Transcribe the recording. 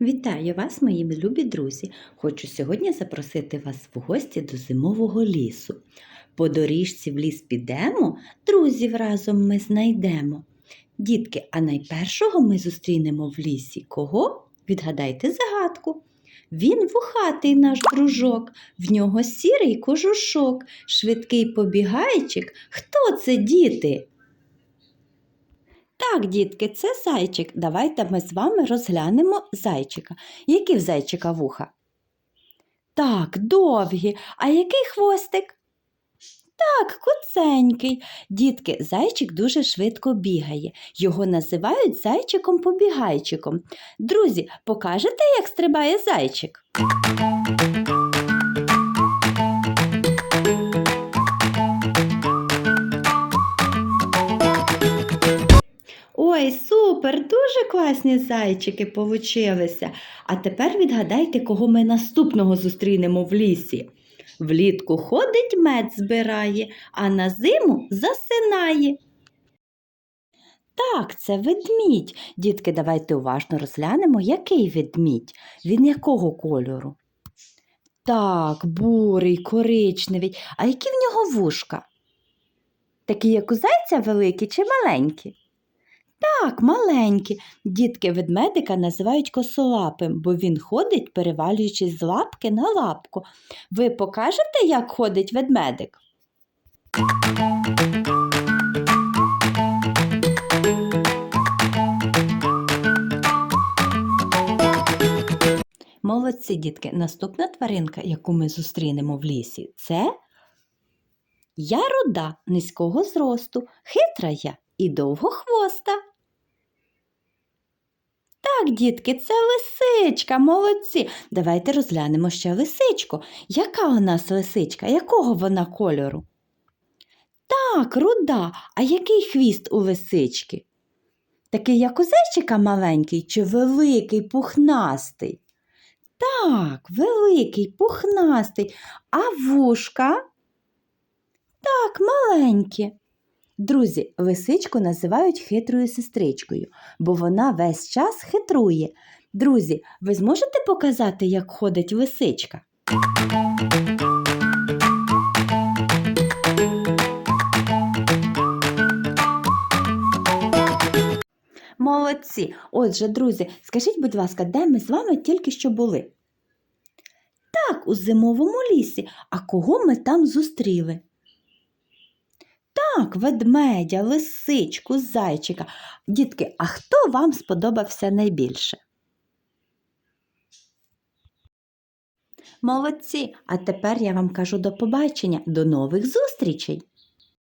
Вітаю вас, мої любі друзі! Хочу сьогодні запросити вас в гості до зимового лісу. По доріжці в ліс підемо, друзів разом ми знайдемо. Дітки, а найпершого ми зустрінемо в лісі кого? Відгадайте загадку. Він вухатий наш дружок, в нього сірий кожушок, швидкий побігайчик. Хто це діти? Так, дітки, це зайчик. Давайте ми з вами розглянемо зайчика. Які в зайчика вуха? Так, довгі. А який хвостик? Так, куценький. Дітки, зайчик дуже швидко бігає. Його називають зайчиком-побігайчиком. Друзі, покажете, як стрибає зайчик? Супер! Дуже класні зайчики получилися. А тепер відгадайте, кого ми наступного зустрінемо в лісі. Влітку ходить мед збирає, а на зиму засинає. Так, це ведмідь. Дітки, давайте уважно розглянемо, який ведмідь. Він якого кольору? Так, бурий, коричневий. А які в нього вушка? Такі, як у зайця великі чи маленькі? Так, маленькі. Дітки ведмедика називають косолапим, бо він ходить, перевалюючись з лапки на лапку. Ви покажете, як ходить ведмедик? Молодці, дітки. Наступна тваринка, яку ми зустрінемо в лісі, це я руда низького зросту, хитра я і довгохвоста. Так, дітки, це лисичка, молодці. Давайте розглянемо ще лисичку. Яка у нас лисичка? Якого вона кольору? Так, руда. А який хвіст у лисички? Такий, як у зайчика маленький чи великий, пухнастий? Так, великий, пухнастий. А вушка? Так, маленькі. Друзі, лисичку називають хитрою сестричкою, бо вона весь час хитрує. Друзі, ви зможете показати, як ходить лисичка? Молодці! Отже, друзі, скажіть, будь ласка, де ми з вами тільки що були? Так, у зимовому лісі. А кого ми там зустріли? Так, ведмедя, лисичку, зайчика. Дітки, а хто вам сподобався найбільше? Молодці! А тепер я вам кажу до побачення, до нових зустрічей!